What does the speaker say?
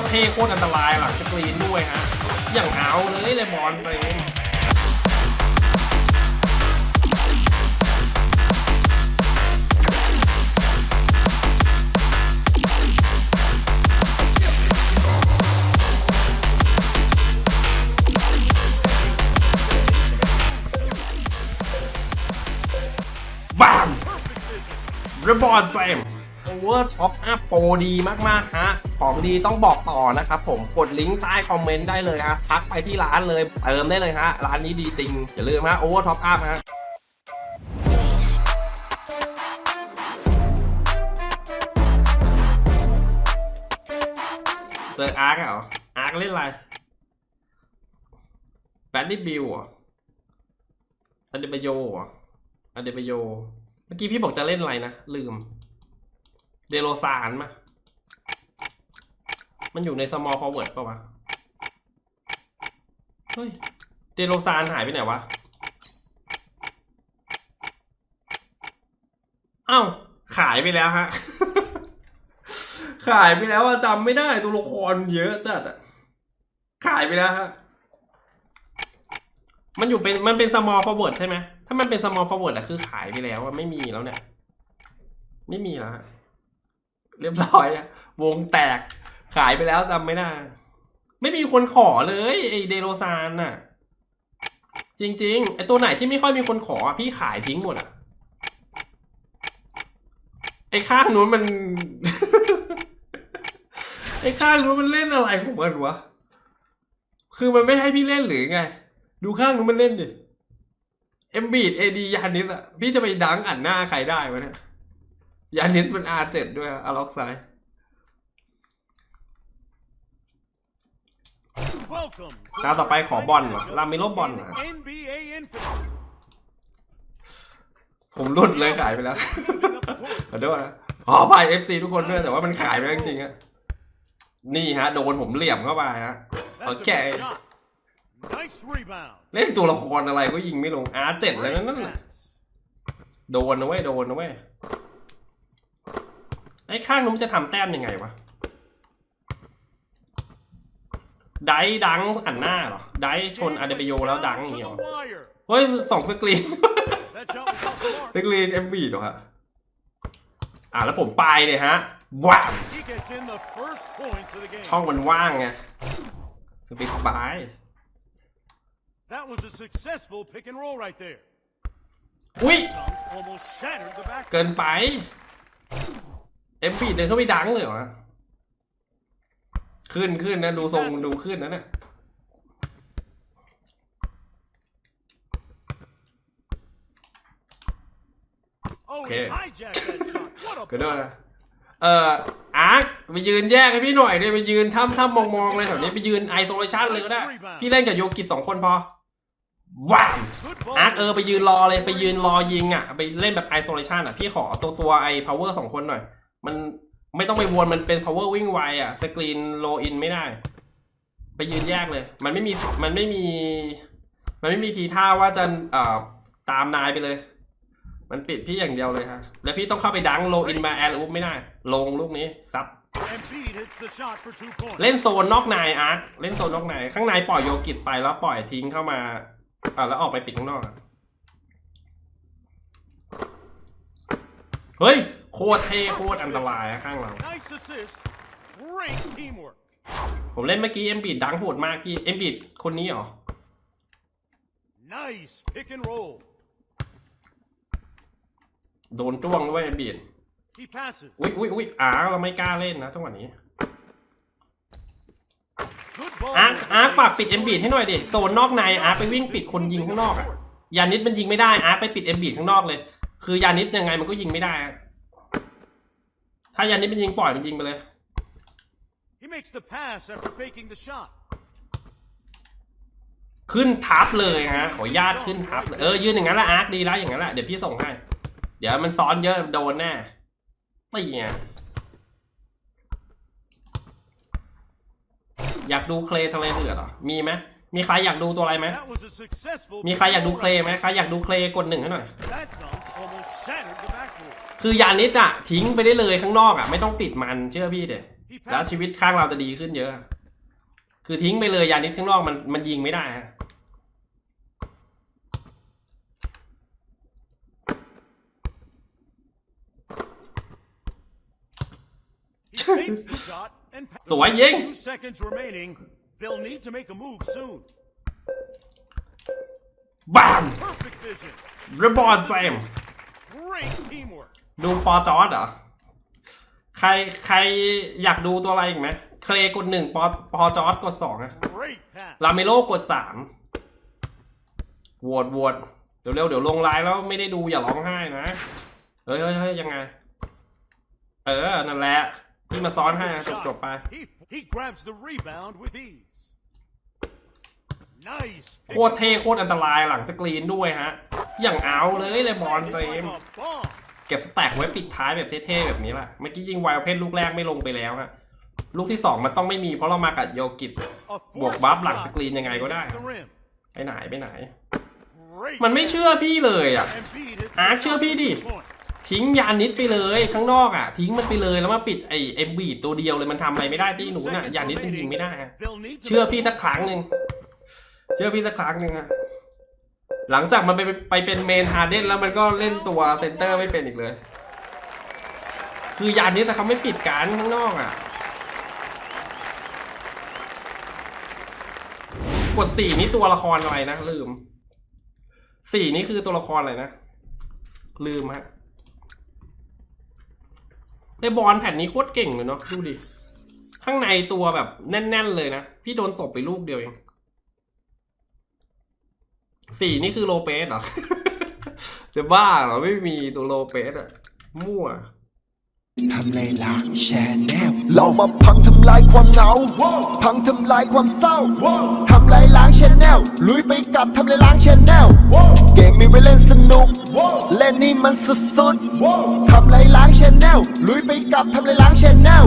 ตรเท่โคตรอันตรายหลังสกรีนด้วยฮะ อย่างเอาเลยเลยบอลเฟรมบามระบอลเฟรม โอเวอร์ท็อปอัพโปรดีมากๆฮะของดีต้องบอกต่อนะครับผมกดลิงก์ใต้คอมเมนต์ได้เลยฮะทักไปที่ร้านเลยเติมได้เลยฮะร้านนี้ดีจริง อย่าลืมฮะโอเวอร์ท็อปอัพฮะเจออาร์คเหรออาร์คเล่นอะไรแบดดี้บิลเหรออันเดบโยเหรออันเดบโย เมื่อกี้พี่บอกจะเล่นอะไรนะ ลืม เดโรซานมามันอยู่ใน small forward ป่าวะ เฮ้ย เดโรซานหายไปไหนวะเอ้าขายไปแล้วฮะ ขายไปแล้วอะจำไม่ได้ตัวละครเยอะจัดอะขายไปแล้วฮะ มันอยู่เป็นมันเป็น small forward ใช่ไหม ถ้ามันเป็น small forward อะคือขายไปแล้วอะไม่มีแล้วเนี่ย ไม่มีแล้วฮะ เรียบร้อยอะวงแตก ขายไปแล้วจำไม่ได้ไม่มีคนขอเลยไอเดโรซานน่ะ จริงๆไอตัวไหนที่ไม่ค่อยมีคนขอพี่ขายทิ้งหมดอะไอข้างนู้นมัน ไอข้างนู้นมันเล่นอะไรของมันวะคือมันไม่ให้พี่เล่นหรือไง ดูข้างนู้นมันเล่นดิเอ็มบีดเอดียานิสอะพี่จะไปดังอันหน้าใครได้วะเนี่ย ยานิสมันอาเจ็ดด้วยอะล็อกไซด์ Welcome ตาต่อไปขอบอลเหรอลามิโลบอลเหรอ NBA Infinite. ผมรุ่นเลยขายไปแล้ว ขอโทษนะอ๋อไปเอฟซีทุกคนด้วยแต่ว่ามันขายไปแล้วจริงๆอะนี่ฮะ โดนผมเหลี่ยมเข้าไปฮะ That's Okay. a good shot. Nice rebound. เล่นตัวละครอะไรก็ยิงไม่ลงอาเจ็ดเลย Great นั่นน่ะ pass. โดนนะเว้ย โดนนะเว้ย ไอ้ข้างนู้นมันจะทำแต้มยังไงวะ ไดดังอันหน้าเหรอ ไดชนอาเดเบโยแล้วดังอย่าง To เงี้ยเหร the อ wire. เฮ้ยสองสกรีน That shot was off the mark. สกรีนเอ็มบีเหรอฮะ อะแล้วผมไปเลยฮะว้าว He gets in the first points of the game. ช่องมันว่างไงสปีดบาย That was a successful pick and roll right there. อุ้ย Dunk almost shattered the back. เกินไป เอ็มบีเดินเข้าไปดังเลยเหรอขึ้นขึ้นนะ ดูทรงดูขึ้นนะเนี่ย Oh, Okay. he hijacked that shot. What a ก็ด้วยนะเอ่ออาร์คไปยืนแยกให้พี่หน่อยเลยไปยืนถ้ำถ้ำมองมองๆเลยแถวนี้ไปยืนไอโซเลชันเลยก็ได้ พี่เล่นกับโยกิสองคนพอว้าว good ball. อาร์คเออไปยืนรอเลยไปยืนรอยิงอะ ไปเล่นแบบไอโซเลชันอะ พี่ขอตัวตัวไอพาวเวอร์สองคนหน่อย มันไม่ต้องไปวนมันเป็น power วิ่งไวอะสกรีนโลอินไม่ได้ ไปยืนแยกเลย มันไม่มีมันไม่มี มันไม่มีทีท่าว่าจะเอ่อตามนายไปเลย มันปิดพี่อย่างเดียวเลยฮะแล้วพี่ต้องเข้าไปดังโลอินมาแอร์อุปไม่ได้ ลงลูกนี้ซับ Embiid hits the shot for two points. เล่นโซนนอกในอาร์คเล่นโซนนอกในข้างในปล่อยโยกิสไปแล้วปล่อยทิ้งเข้ามาอ่าแล้วออกไปปิดข้างนอกอะเฮ้ย โคตรเท่โคตรอันตรายอะข้างเรา Nice assist. Great teamwork. ผมเล่นเมื่อกี้เอ็มบีดดังโหดมากพี่เอ็มบีดคนนี้เหรอ Nice pick and roll. โดนจ้วงด้วยเอ็มบีด He passes. อุ้ยอุ้ยอุ้ยอาร์คเราไม่กล้าเล่นนะจังหวะนี้ Good ball. อาร์คอาร์คฝากปิดเอ็มบีดให้หน่อยดิโซนนอกในอาร์คไปวิ่งปิดคนยิงข้างนอกอะยานิดมันยิงไม่ได้อาร์คไปปิดเอ็มบีดข้างนอกเลย คือยานิดยังไงมันก็ยิงไม่ได้อะถ้ายานิดมันยิงปล่อยมันยิงไปเลย He makes the pass after faking the shot. ขึ้นทับเลยฮะขออนุญาตขึ้นทับเลยเออยืนอย่างนั้นแหละอาร์คดีแล้วอย่างนั้นแหละเดี๋ยวพี่ส่งให้ เดี๋ยวมันซ้อนเยอะโดนแน่ตีไงอยากดูเคลทะเลเดือดเหรอมีไหมมีใครอยากดูตัวอะไรไหม That was a successful. มีใครอยากดูเคลไหมใครอยากดูเคลกดหนึ่งให้หน่อย That dunk คือยานิดอะทิ้งไปได้เลยข้างนอกอะไม่ต้องติดมันเชื่อพี่เดี๋ยแล้วชีวิตข้างเราจะดีขึ้นเยอะ คือทิ้งไปเลยยานิดข้างนอกมันมันยิงไม่ได้ฮะสวยยิงบามระบอดแซม ดูปอจอร์ดเหรอ ใครใครอยากดูตัวอะไรอีกไหม เคลกดหนึ่งปอปอจอร์ดกดสองอะ Great pass. ลาเมโลกดสามโหวตโหวตเดี๋ยวเร็วเดี๋ยวลงไลน์แล้วไม่ได้ดูอย่าร้องไห้นะ เฮ้ยเฮ้ยเฮ้ยยังไง เออ นั่นแหละพี่มาซ้อนให้จบจบไป He, he grabs the rebound with ease. Nice. โคตรเท่โคตรอันตรายหลังสกรีนด้วยฮะ อย่างเอาเลยเลยบอลเจมส์ Like a bomb. เก็บสแต็กไว้ปิดท้ายแบบเท่ๆแบบนี้แหละเมื่อกี้ยิงไวล์เพนลูกแรกไม่ลงไปแล้วฮะลูกที่สองมันต้องไม่มีเพราะเรามากับโยกิต A บวก forced บัฟหลัง shot สกรีนยังไงก็ได้ against the rim. ไปไหนไปไหน Great มันไม่เชื่อพี่เลยอะ Embiid hits Ah, the chưa biết đi. point. ทิ้งยานิดไปเลยข้างนอกอะ ทิ้งมันไปเลยแล้วมาปิดไอเอ็มบีตัวเดียวเลยมันทำอะไรไม่ได้ที่หนูน่ะยานิดมันยิงไม่ได้อะ They'll need to เชื่อ make พี่สักครั้งหนึ่ง เชื่อพี่สักครั้งหนึ่งฮะหลังจากมันไปไปเป็นเมนฮาร์เดนแล้วมันก็เล่นตัวเซนเตอร์ไม่เป็นอีกเลย คือยานิดแต่เขาไม่ปิดการข้างนอกอะ กดสี่นี่ตัวละครอะไรนะ ลืม สี่นี่คือตัวละครอะไรนะ ลืมฮะไอบอลแผ่นนี้โคตรเก่งเลยเนาะดูดิ ข้างในตัวแบบแน่น ๆ เลยนะ พี่โดนตบไปลูกเดียวเอง สี่นี่คือโลเปสเหรอ จะบ้าเหรอ ไม่มีตัวโลเปสอะมั่วทำลายล้างแชนแนลเรามาพังทำลายความเหงา พังทำลายความเศร้า ทำลายล้างแชนแนลลุยไปกับทำลายล้างแชนแนลเกมมีไว้เล่นสนุก เล่นนี่มันสุดๆทำลายล้างแชนแนลลุยไปกับทำลายล้างแชนแนล